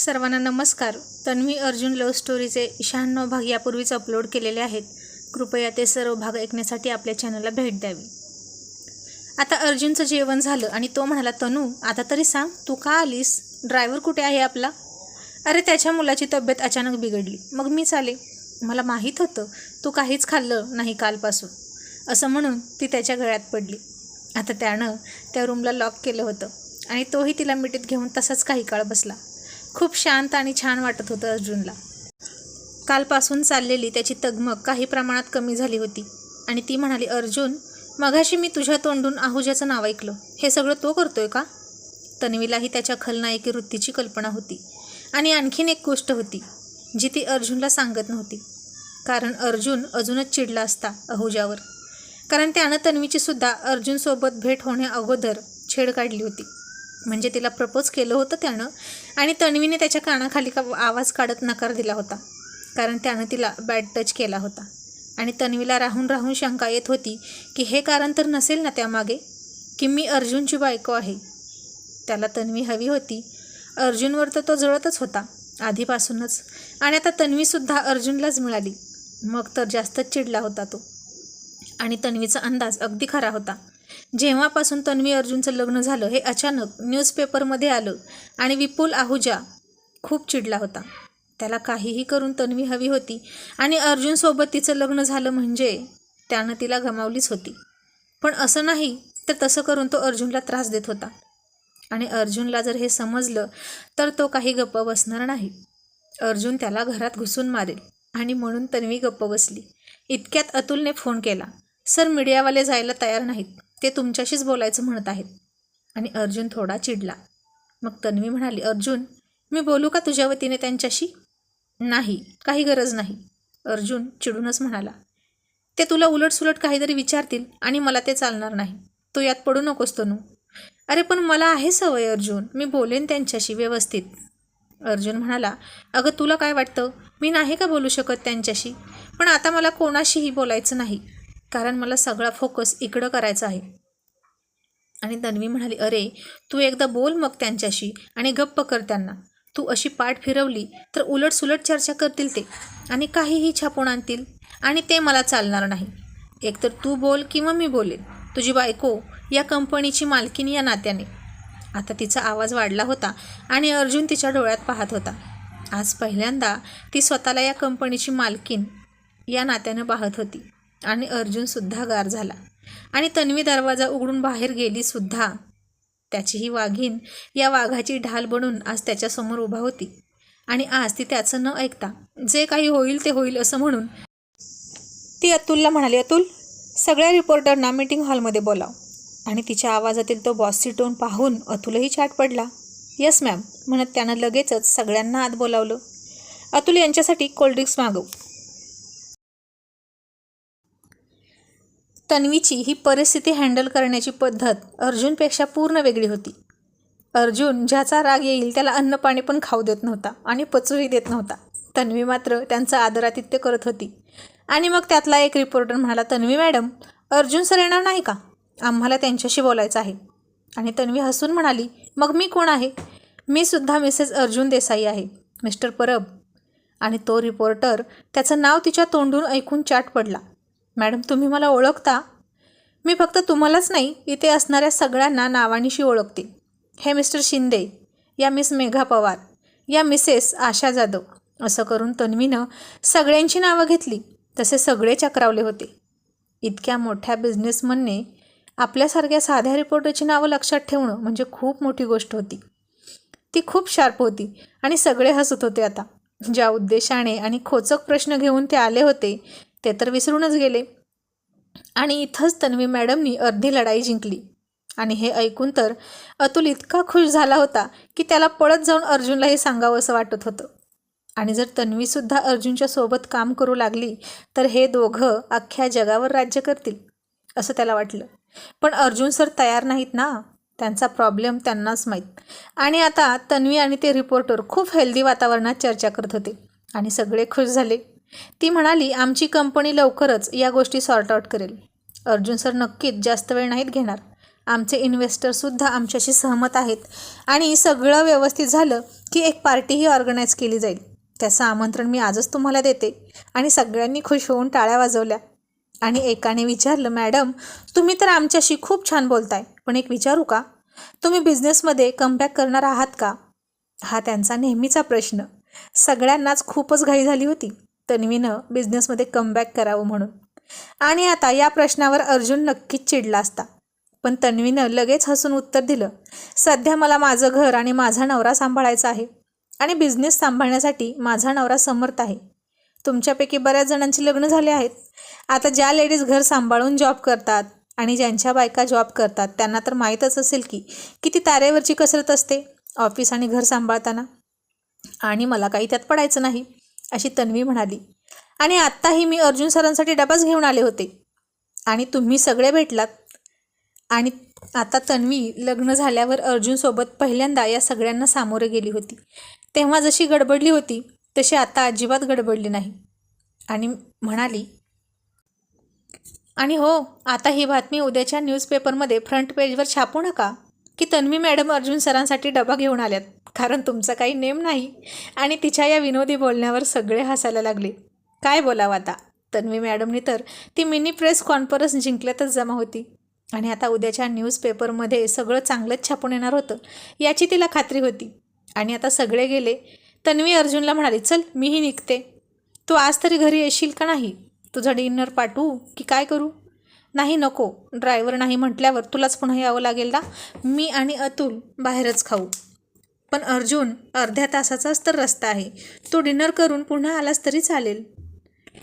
सर्वांना नमस्कार. तन्वी अर्जुन लव्ह स्टोरीचे शहाण्णव भाग यापूर्वीच अपलोड केलेले आहेत. कृपया ते सर्व भाग ऐकण्यासाठी आपल्या चॅनलला भेट द्यावी. आता अर्जुनचं जेवण झालं आणि तो म्हणाला तनू आता तरी सांग तू का आलीस? ड्रायव्हर कुठे आहे आपला? अरे त्याच्या मुलाची तब्येत अचानक बिघडली. मग मीच आले. मला माहीत होतं तू काहीच खाल्लं नाही कालपासून. असं म्हणून ती त्याच्या गळ्यात पडली. आता त्यानं त्या रूमला लॉक केलं होतं आणि तोही तिला मिठीत घेऊन तसाच काही काळ बसला. खूप शांत आणि छान वाटत होतं अर्जुनला. कालपासून चाललेली त्याची तगमग काही प्रमाणात कमी झाली होती. आणि ती म्हणाली अर्जुन मगाशी मी तुझ्या तोंडून आहुजाचं नाव ऐकलं. हे सगळं तो करतोय का? तन्वीलाही त्याच्या खलनायकी वृत्तीची कल्पना होती. आणि आणखीन एक गोष्ट होती जी ती अर्जुनला सांगत नव्हती. कारण अर्जुन अजूनच चिडला असता अहुजावर कारण त्यानं तन्वीची सुद्धा अर्जुनसोबत भेट होण्या अगोदर छेड काढली होती. म्हणजे तिला प्रपोज केलं होतं त्यानं. आणि तन्वीने त्याच्या कानाखाली का आवाज काढत नकार दिला होता. कारण त्यानं तिला बॅड टच केला होता. आणि तन्वीला राहून राहून शंका येत होती की हे कारण तर नसेल ना त्यामागे? की मी अर्जुनची बायको आहे? त्याला तन्वी हवी होती. अर्जुनवर तर तो जळतच होता आधीपासूनच. आणि आता तन्वीसुद्धा अर्जुनलाच मिळाली. मग तर जास्तच चिडला होता तो. आणि तन्वीचा अंदाज अगदी खरा होता. जेव्हापासून तन्वी अर्जुनचं लग्न झालं हे अचानक न्यूजपेपरमध्ये आलं आणि विपुल आहुजा खूप चिडला होता. त्याला काहीही करून तन्वी हवी होती आणि अर्जुनसोबत तिचं लग्न झालं म्हणजे त्यानं तिला गमावलीच होती. पण असं नाही तर तसं करून तो अर्जुनला त्रास देत होता. आणि अर्जुनला जर हे समजलं तर तो काही गप्प बसणार नाही. अर्जुन त्याला घरात घुसून मारेल आणि म्हणून तन्वी गप्प बसली. इतक्यात अतुलने फोन केला सर मीडियावाले जायला तयार नाहीत. ते तुमच्याशीच बोलायचं म्हणत आहेत. आणि अर्जुन थोडा चिडला. मग तन्वी म्हणाली अर्जुन मी बोलू का तुझ्या वतीने त्यांच्याशी? नाही काही गरज नाही. अर्जुन चिडूनच म्हणाला ते तुला उलटसुलट काहीतरी विचारतील आणि मला ते चालणार नाही. तू यात पडू नकोस तनू. अरे पण मला आहे सवय अर्जुन. मी बोलेन त्यांच्याशी व्यवस्थित. अर्जुन म्हणाला अगं तुला काय वाटतं? मी नाही का बोलू शकत त्यांच्याशी? पण आता मला कोणाशीही बोलायचं नाही. कारण मला सगळा फोकस इकडं करायचा आहे. आणि तन्वी म्हणाली अरे तू एकदा बोल मग त्यांच्याशी आणि गप्प कर त्यांना. तू अशी पाठ फिरवली तर उलटसुलट चर्चा करतील ते आणि काहीही छापून आणतील आणि ते मला चालणार नाही. एकतर तू बोल किंवा मी बोलेन. तुझी बायको या कंपनीची मालकीन या नात्याने. आता तिचा आवाज वाढला होता आणि अर्जुन तिच्या डोळ्यात पाहत होता. आज पहिल्यांदा ती स्वतःला या कंपनीची मालकीन या नात्यानं पाहत होती. आणि अर्जुनसुद्धा गार झाला. आणि तन्वी दरवाजा उघडून बाहेर गेलीसुद्धा त्याची ही वाघीण या वाघाची ढाल बनून आज त्याच्यासमोर उभा होती. आणि आज ती त्याचं न ऐकता जे काही होईल ते होईल असं म्हणून ती अतुलला म्हणाली अतुल सगळ्या रिपोर्टरना मीटिंग हॉलमध्ये बोलाव. आणि तिच्या आवाजातील तो बॉसची टोन पाहून अतुलही चाट पडला. यस मॅम म्हणत त्यानं लगेचच सगळ्यांना आत बोलावलं. अतुल यांच्यासाठी कोल्ड्रिंक्स मागव. तन्वीची ही परिस्थिती हँडल करण्याची पद्धत अर्जुनपेक्षा पूर्ण वेगळी होती. अर्जुन ज्याचा राग येईल त्याला अन्न पाणी पण खाऊ देत नव्हता आणि पचूही देत नव्हता. तन्वी मात्र त्यांचं आदरातिथ्य करत होती. आणि मग त्यातला एक रिपोर्टर म्हणाला तन्वी मॅडम अर्जुन सर येणार नाही का? आम्हाला त्यांच्याशी बोलायचं आहे. आणि तन्वी हसून म्हणाली मग मी कोण आहे? मी सुद्धा मिसेस अर्जुन देसाई आहे मिस्टर परब. आणि तो रिपोर्टर त्याचं नाव तिच्या तोंडून ऐकून चाट पडला. मॅडम तुम्ही मला ओळखता? मी फक्त तुम्हालाच नाही इथे असणाऱ्या सगळ्यांना नावानिशी ओळखते. हे मिस्टर शिंदे या मिस मेघा पवार या मिसेस आशा जाधव असं करून तन्वीनं सगळ्यांची नावं घेतली तसे सगळे चक्रावले होते. इतक्या मोठ्या बिझनेसमनने आपल्यासारख्या साध्या रिपोर्टरची नावं लक्षात ठेवणं म्हणजे खूप मोठी गोष्ट होती. ती खूप शार्प होती आणि सगळे हसत होते आता. ज्या उद्देशाने आणि खोचक प्रश्न घेऊन ते आले होते ते तर विसरूनच गेले. आणि इथंच तन्वी मॅडमनी अर्धी लढाई जिंकली. आणि हे ऐकून तर अतुल इतका खुश झाला होता की त्याला पळत जाऊन अर्जुनला हे सांगावं असं वाटत होतं. आणि जर तन्वीसुद्धा अर्जुनच्या सोबत काम करू लागली तर हे दोघं अख्ख्या जगावर राज्य करतील असं त्याला वाटलं. पण अर्जुन सर तयार नाहीत ना त्यांचा प्रॉब्लेम त्यांनाच माहीत. आणि आता तन्वी आणि ते रिपोर्टर खूप हेल्दी वातावरणात चर्चा करत होते. आणि सगळे खुश झाले. ती म्हणाली आमची कंपनी लवकरच या गोष्टी सॉर्ट आउट करेल. अर्जुन सर नक्कीच जास्त वेळ नाहीत घेणार. आमचे इन्व्हेस्टरसुद्धा आमच्याशी सहमत आहेत आणि सगळं व्यवस्थित झालं की एक पार्टीही ऑर्गनाईज केली जाईल. त्याचं आमंत्रण मी आजच तुम्हाला देते. आणि सगळ्यांनी खुश होऊन टाळ्या वाजवल्या. आणि एकाने विचारलं मॅडम तुम्ही तर आमच्याशी खूप छान बोलताय पण एक विचारू का? तुम्ही बिझनेसमध्ये कमबॅक करणार आहात का? हा त्यांचा नेहमीचा प्रश्न. सगळ्यांनाच खूपच घाई झाली होती. तन्वीनं बिझनेसमध्ये कमबॅक करावं म्हणून. आणि आता या प्रश्नावर अर्जुन नक्कीच चिडला असता. पण तन्वीनं लगेच हसून उत्तर दिलं सध्या मला माझं घर आणि माझा नवरा सांभाळायचा आहे आणि बिझनेस सांभाळण्यासाठी माझा नवरा समर्थ आहे. तुमच्यापैकी बऱ्याच जणांची लग्न झाले आहेत. आता ज्या लेडीज घर सांभाळून जॉब करतात आणि ज्यांच्या बायका जॉब करतात त्यांना तर माहीतच असेल की किती तारेवरची कसरत असते ऑफिस आणि घर सांभाळताना. आणि मला काही त्यात पडायचं नाही. अशी तन्वी म्हणाली आणि आत्ताही मी अर्जुन सरांसाठी डबाच घेऊन आले होते. आणि तुम्ही सगळे भेटलात. आणि आता तन्वी लग्न झाल्यावर अर्जुनसोबत पहिल्यांदा या सगळ्यांना सामोरे गेली होती. तेव्हा जशी गडबडली होती तशी आता अजिबात गडबडली नाही. आणि म्हणाली आणि हो आता ही बातमी उद्याच्या न्यूजपेपरमध्ये फ्रंट पेजवर छापू नका. की तन्वी मॅडम अर्जुन सरांसाठी डबा घेऊन आल्यात. कारण तुमचा काही नेम नाही. आणि तिच्या या विनोदी बोलण्यावर सगळे हसायला लागले. काय बोलावं आता? तन्वी मॅडमनी तर ती मिनी प्रेस कॉन्फरन्स जिंकल्यातच जमा होती. आणि आता उद्याच्या न्यूजपेपरमध्ये सगळं चांगलंच छापून येणार होतं याची तिला खात्री होती. आणि आता सगळे गेले. तन्वी अर्जुनला म्हणाली चल मीही निघते. तू आज तरी घरी येशील का नाही? तुझा डिनर पाठवू की काय करू? नाही नको. ड्रायव्हर नाही म्हटल्यावर तुलाच पुन्हा यावं लागेल ना? मी आणि अतुल बाहेरच खाऊ. पण अर्जुन अर्ध्या तासाचाच तर रस्ता आहे. तू डिनर करून पुन्हा आलास तरी चालेल.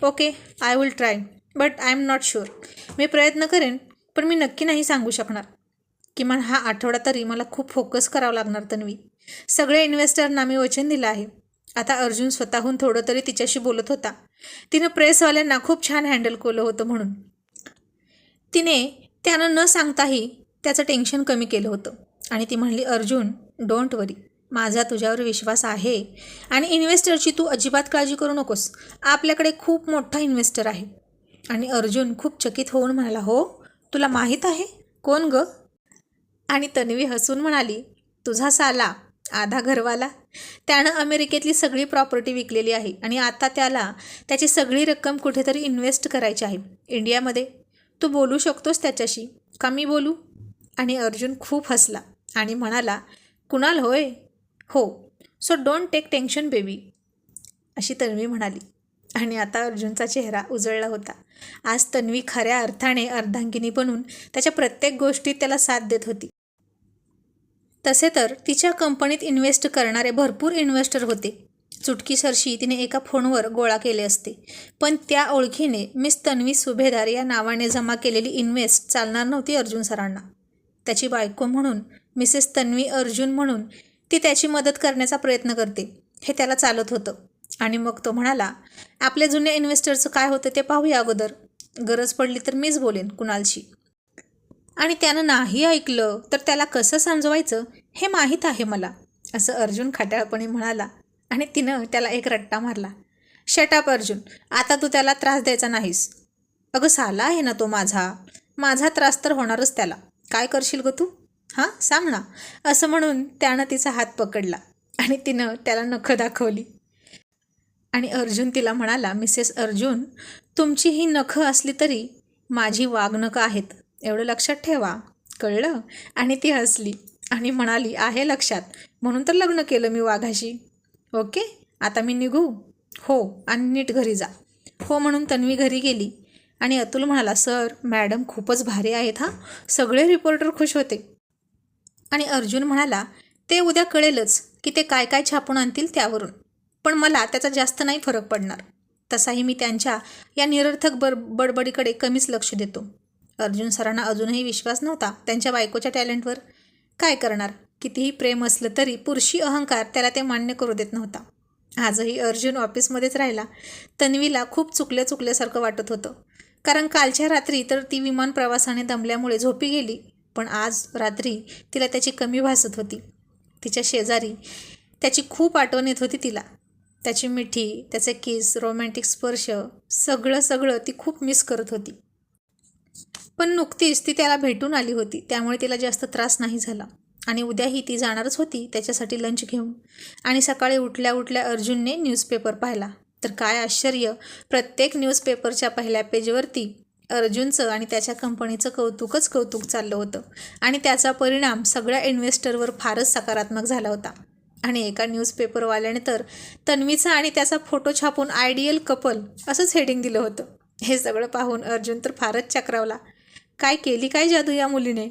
Okay I will try but I am not sure. मी प्रयत्न करेन पण मी नक्की नाही सांगू शकणार. किमान हा आठवडा तरी मला खूप फोकस करावं लागणार तन्वी. सगळे इन्व्हेस्टरना मी वचन दिलं आहे. आता अर्जुन स्वतःहून थोडं तरी तिच्याशी बोलत होता. तिनं प्रेसवाल्यांना खूप छान हँडल केलं होतं म्हणून. तिने त्यानं न सांगताही त्याचं टेन्शन कमी केलं होतं. आणि ती म्हणली अर्जुन डोंट वरी माझा तुझ्यावर विश्वास आहे आणि इन्व्हेस्टरची तू अजिबात काळजी करू नकोस. आपल्याकडे खूप मोठा इन्व्हेस्टर आहे. आणि अर्जुन खूप चकित होऊन म्हणाला हो तुला माहीत आहे? कोण ग? आणि तन्वी हसून म्हणाली तुझा साला आधा घरवाला. त्यानं अमेरिकेतली सगळी प्रॉपर्टी विकलेली आहे आणि आता त्याला त्याची सगळी रक्कम कुठेतरी इन्व्हेस्ट करायची आहे. इंडियामध्ये तू बोलू शकतोस त्याच्याशी. का मी बोलू? आणि अर्जुन खूप हसला आणि म्हणाला कुणाल होय? हो. So don't take tension baby अशी तन्वी म्हणाली. आणि आता अर्जुनचा चेहरा उजळला होता. आज तन्वी खऱ्या अर्थाने अर्धांगिनी बनून त्याच्या प्रत्येक गोष्टीत त्याला साथ देत होती. तसे तर तिच्या कंपनीत इन्व्हेस्ट करणारे भरपूर इन्व्हेस्टर होते. चुटकीसरशी तिने एका फोनवर गोळा केले असते. पण त्या ओळखीने मिस तन्वी सुभेदार या नावाने जमा केलेली इन्व्हेस्ट चालणार नव्हती अर्जुन सरांना. त्याची बायको म्हणून मिसेस तन्वी अर्जुन म्हणून ती त्याची मदत करण्याचा प्रयत्न करते. हे त्याला चालत होतं. आणि मग तो म्हणाला आपल्या जुन्या इन्व्हेस्टरचं काय होतं ते पाहूया अगोदर. गरज पडली तर मीच बोलेन कुणालशी. आणि त्यानं नाही ऐकलं तर त्याला कसं समजवायचं हे माहीत आहे मला असं अर्जुन खट्याळपणे म्हणाला. आणि तिनं त्याला एक रट्टा मारला. शटाप अर्जुन आता तू त्याला त्रास द्यायचा नाहीस. अगं साला आहे ना तो माझा. माझा त्रास तर होणारच त्याला. काय करशील ग तू? हां सांग ना. असं म्हणून त्यानं तिचा हात पकडला आणि तिनं त्याला नखं दाखवली. आणि अर्जुन तिला म्हणाला मिसेस अर्जुन तुमची ही नखं असली तरी माझी वागणकं आहेत. एवढं लक्षात ठेवा. कळलं? आणि ती हसली आणि म्हणाली आहे लक्षात. म्हणून तर लग्न केलं मी वाघाशी. ओके? आता मी निघू. हो आणि नीट घरी जा. हो म्हणून तन्वी घरी गेली. आणि अतुल म्हणाला सर मॅडम खूपच भारी आहेत हां. सगळे रिपोर्टर खुश होते. आणि अर्जुन म्हणाला ते उद्या कळेलच की ते काय काय छापून आणतील त्यावरून. पण मला त्याचा जास्त नाही फरक पडणार. तसाही मी त्यांच्या या निरर्थक बर बडबडीकडे कमीच लक्ष देतो. अर्जुन सरांना अजूनही विश्वास नव्हता त्यांच्या बायकोच्या टॅलेंटवर. काय करणार? कितीही प्रेम असलं तरी पुरुषी अहंकार त्याला ते मान्य करू देत नव्हता. आजही अर्जुन ऑफिसमध्येच राहिला तन्वीला खूप चुकल्या चुकल्यासारखं वाटत होतं. कारण कालच्या रात्री तर ती विमान प्रवासाने दमल्यामुळे झोपी गेली पण आज रात्री तिला त्याची कमी भासत होती. तिच्या शेजारी त्याची खूप आठवण येत होती तिला. त्याची मिठी त्याचे किस रोमॅन्टिक स्पर्श सगळं सगळं ती खूप मिस करत होती. पण नुकतीच ती त्याला भेटून आली होती त्यामुळे तिला जास्त त्रास नाही झाला. आणि उद्याही ती जाणारच होती त्याच्यासाठी लंच घेऊन. आणि सकाळी उठल्या उठल्या अर्जुनने न्यूजपेपर पाहिला. तर काय आश्चर्य प्रत्येक न्यूजपेपरच्या पहिल्या पेजवरती अर्जुनचं आणि त्याच्या कंपनीचं कौतुकच कौतुक चाललं होतं. आणि त्याचा परिणाम सगळ्या इन्व्हेस्टरवर फारच सकारात्मक झाला होता. आणि एका न्यूजपेपरवाल्याने तर तन्वीचा आणि त्याचा फोटो छापून आयडियल कपल असंच हेडिंग दिलं होतं. हे सगळं पाहून अर्जुन तर फारच चक्रावला. काय केली काय जादू या मुलीने?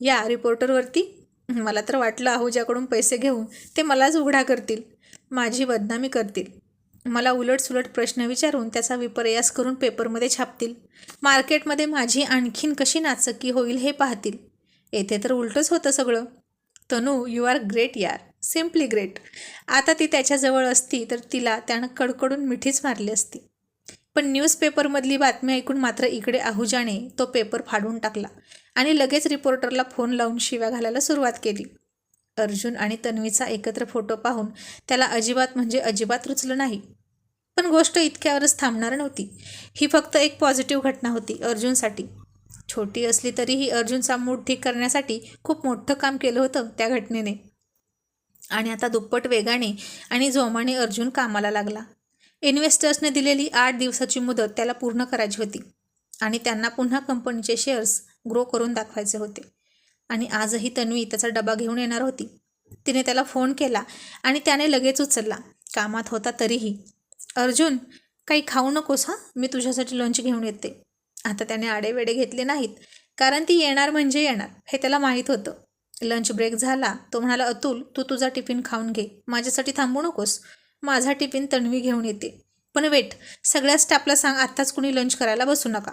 या रिपोर्टरवरती मला तर वाटलं आहुजाकडून पैसे घेऊन ते मलाच उघडा करतील. माझी बदनामी करतील. मला उलटसुलट प्रश्न विचारून त्याचा विपर्यास करून पेपरमध्ये छापतील. मार्केटमध्ये माझी आणखीन कशी नाचकी होईल हे पाहतील. येथे तर उलटंच होतं सगळं. तनू यू आर ग्रेट यार. सिम्पली ग्रेट आता ती त्याच्याजवळ असती तर तिला त्यानं कडकडून मिठीच मारली असती. पण न्यूजपेपरमधली बातमी ऐकून मात्र इकडे आहुजाने तो पेपर फाडून टाकला आणि लगेच रिपोर्टरला फोन लावून शिव्या घालायला सुरुवात केली. अर्जुन आणि तन्वीचा एकत्र फोटो पाहून त्याला अजिबात म्हणजे अजिबात रुचलं नाही. पण गोष्ट इतक्यावरच थांबणार नव्हती. ही फक्त एक पॉझिटिव्ह घटना होती अर्जुनसाठी. छोटी असली तरीही अर्जुनचा मूड ठीक करण्यासाठी खूप मोठं काम केलं होतं त्या घटनेने. आणि आता दुप्पट वेगाने आणि जोमाने अर्जुन कामाला लागला. इन्व्हेस्टर्सने दिलेली आठ दिवसाची मुदत त्याला पूर्ण करायची होती आणि त्यांना पुन्हा कंपनीचे शेअर्स ग्रो करून दाखवायचे होते. आणि आजही तन्वी त्याचा डबा घेऊन येणार होती. तिने त्याला फोन केला आणि त्याने लगेच उचलला. कामात होता तरीही. अर्जुन काही खाऊ नकोस हां? मी तुझ्यासाठी लंच घेऊन येते. आता त्याने आडेवेडे घेतले नाहीत कारण ती येणार म्हणजे येणार हे त्याला माहीत होतं. लंच ब्रेक झाला. तो म्हणाला अतुल तू तुझा टिफिन खाऊन घे. माझ्यासाठी थांबू नकोस. माझा टिफिन तन्वी घेऊन येते. पण वेट सगळ्या स्टाफला सांग आत्ताच कुणी लंच करायला बसू नका.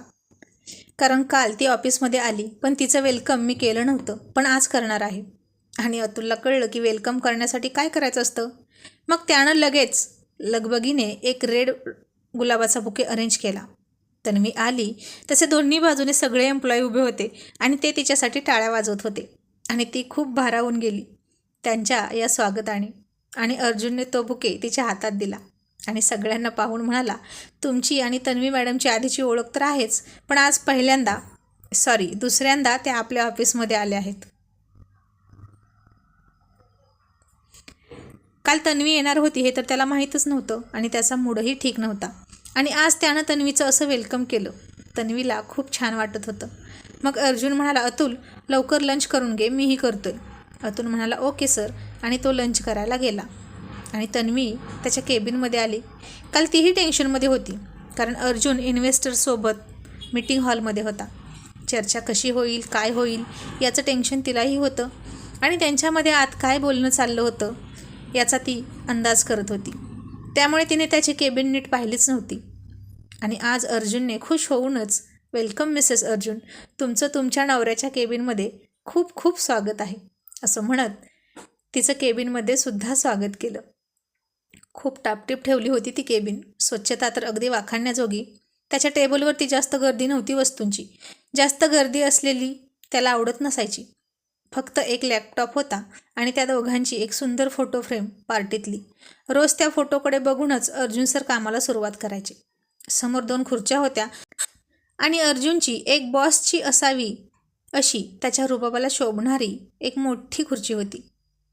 कारण काल ती ऑफिसमध्ये आली पण तिचं वेलकम मी केलं नव्हतं पण आज करणार आहे. आणि अतुलला कळलं की वेलकम करण्यासाठी काय करायचं असतं? मग त्यानं लगेच लगबगीने एक रेड गुलाबाचा बुके अरेंज केला. तन्वी आली तसे दोन्ही बाजूने सगळे एम्प्लॉई उभे होते आणि ते तिच्यासाठी टाळ्या वाजवत होते. आणि ती खूप भारावून गेली. त्यांच्या या स्वागताने. आणि अर्जुनने तो बुके तिच्या हातात दिला. आणि सगळ्यांना पाहून म्हणाला तुमची आणि तन्वी मॅडमची आधीची ओळख तर आहेच पण आज पहिल्यांदा सॉरी दुसऱ्यांदा त्या आपल्या ऑफिसमध्ये आल्या आहेत. काल तन्वी येणार होती हे तर त्याला माहीतच नव्हतं आणि त्याचा मूडही ठीक नव्हता. आणि आज त्यानं तन्वीचं असं वेलकम केलं. तन्वीला खूप छान वाटत होतं. मग अर्जुन म्हणाला अतुल लवकर लंच करून घे मीही करतोय. अतुल म्हणाला ओके सर. आणि तो लंच करायला गेला. आणि तन्वी त्याच्या केबिनमध्ये आली. काल तीही टेन्शनमध्ये होती कारण अर्जुन इन्व्हेस्टरसोबत मीटिंग हॉलमध्ये होता. चर्चा कशी होईल काय होईल याचं टेन्शन तिलाही होतं. आणि त्यांच्यामध्ये आत काय बोलणं चाललं होतं याचा ती अंदाज करत होती. त्यामुळे तिने त्याची केबिन नीट पाहिलीच नव्हती. आणि आज अर्जुनने खुश होऊनच वेलकम मिसेस अर्जुन तुमचं तुमच्या नवऱ्याच्या केबिनमध्ये खूप खूप स्वागत आहे. असं म्हणत तिचं केबिनमध्ये सुद्धा स्वागत केलं. खूप टापटीप ठेवली होती ती केबिन. स्वच्छता तर अगदी वाखाणण्याजोगी. त्याच्या टेबलवरती जास्त गर्दी नव्हती वस्तूंची. जास्त गर्दी असलेली त्याला आवडत नसायची. फक्त एक लॅपटॉप होता आणि त्या दोघांची एक सुंदर फोटो फ्रेम पार्टीतली. रोज त्या फोटोकडे बघूनच अर्जुन सर कामाला सुरुवात करायचे. समोर दोन खुर्च्या होत्या आणि अर्जुनची एक बॉसची असावी अशी त्याच्या रुबाबाला शोभणारी एक मोठी खुर्ची होती.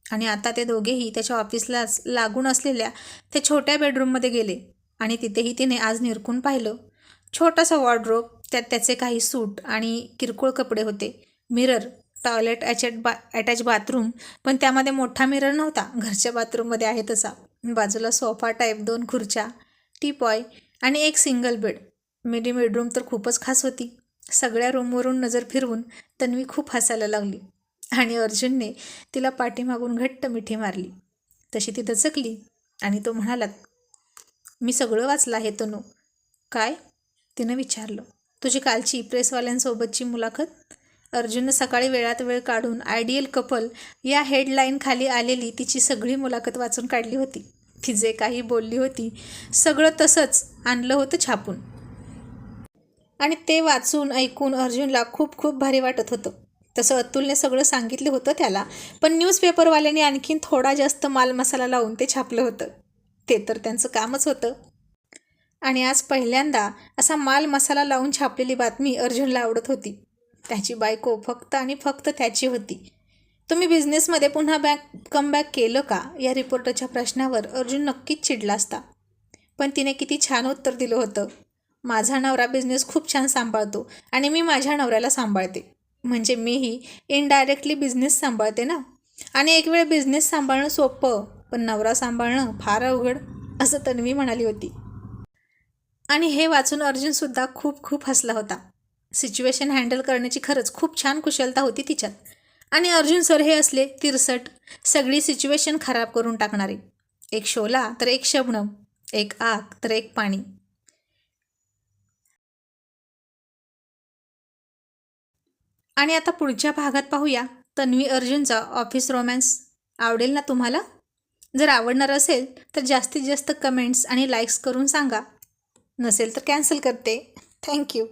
आणि आता ते दोघेही त्याच्या ऑफिसलाच लागून असलेल्या त्या छोट्या बेडरूममध्ये गेले आणि तिथेही तिने आज निरखून पाहिलं. छोटासा वॉर्ड्रोब त्यात त्याचे काही सूट आणि किरकोळ कपडे होते. मिरर टॉयलेट ॲचॅट बा अटॅच बाथरूम पण त्यामध्ये मोठा मिरर नव्हता. घरच्या बाथरूममध्ये आहे तसा. बाजूला सोफा टाईप दोन खुर्च्या टीपॉय आणि एक सिंगल बेड. मिडी बेडरूम तर खूपच खास होती. सगळ्या रूमवरून नजर फिरवून तन्वी खूप हसायला लागली आणि अर्जुनने तिला पाठीमागून घट्ट मिठी मारली. तशी ती दचकली आणि तो म्हणाला मी सगळं वाचलं आहे तनू. काय? तिनं विचारलं. तुझी कालची प्रेसवाल्यांसोबतची मुलाखत? अर्जुननं सकाळी वेळात वेळ काढून आयडियल कपल या हेडलाईनखाली आलेली तिची सगळी मुलाखत वाचून काढली होती. ती जे काही बोलली होती सगळं तसंच आणलं होतं छापून. आणि ते वाचून ऐकून अर्जुनला खूप खूप भारी वाटत होतं. तसं अतुलने सगळं सांगितलं होतं त्याला पण न्यूजपेपरवाल्याने आणखीन थोडा जास्त माल मसाला लावून ते छापलं होतं. ते तर त्यांचं कामच होतं. आणि आज पहिल्यांदा असा माल मसाला लावून छापलेली बातमी अर्जुनला आवडत होती. त्याची बायको फक्त आणि फक्त त्याची होती. तुम्ही बिझनेसमध्ये पुन्हा बॅक कमबॅक केलं का? या रिपोर्टरच्या प्रश्नावर अर्जुन नक्कीच चिडला असता. पण तिने किती छान उत्तर दिलं होतं. माझा नवरा बिझनेस खूप छान सांभाळतो आणि मी माझ्या नवऱ्याला सांभाळते. म्हणजे मीही इनडायरेक्टली बिझनेस सांभाळते ना. आणि एक वेळ बिझनेस सांभाळणं सोपं पण नवरा सांभाळणं फार अवघड असं तन्वी म्हणाली होती. आणि हे वाचून अर्जुनसुद्धा खूप खूप हसला होता. सिच्युएशन हँडल करण्याची खरंच खूप छान कुशलता होती तिच्यात. आणि अर्जुन सर हे असले तिरसट सगळी सिच्युएशन खराब करून टाकणारे. एक शोला तर एक शबनम एक आग तर एक पाणी. आणि आता पुढच्या भागात पाहूया. तन्वी अर्जुनचा ऑफिस रोमॅन्स आवडेल ना तुम्हाला? जर आवडणार असेल तर जास्तीत जास्त कमेंट्स आणि लाईक्स करून सांगा. नसेल तर कॅन्सल करते. थँक्यू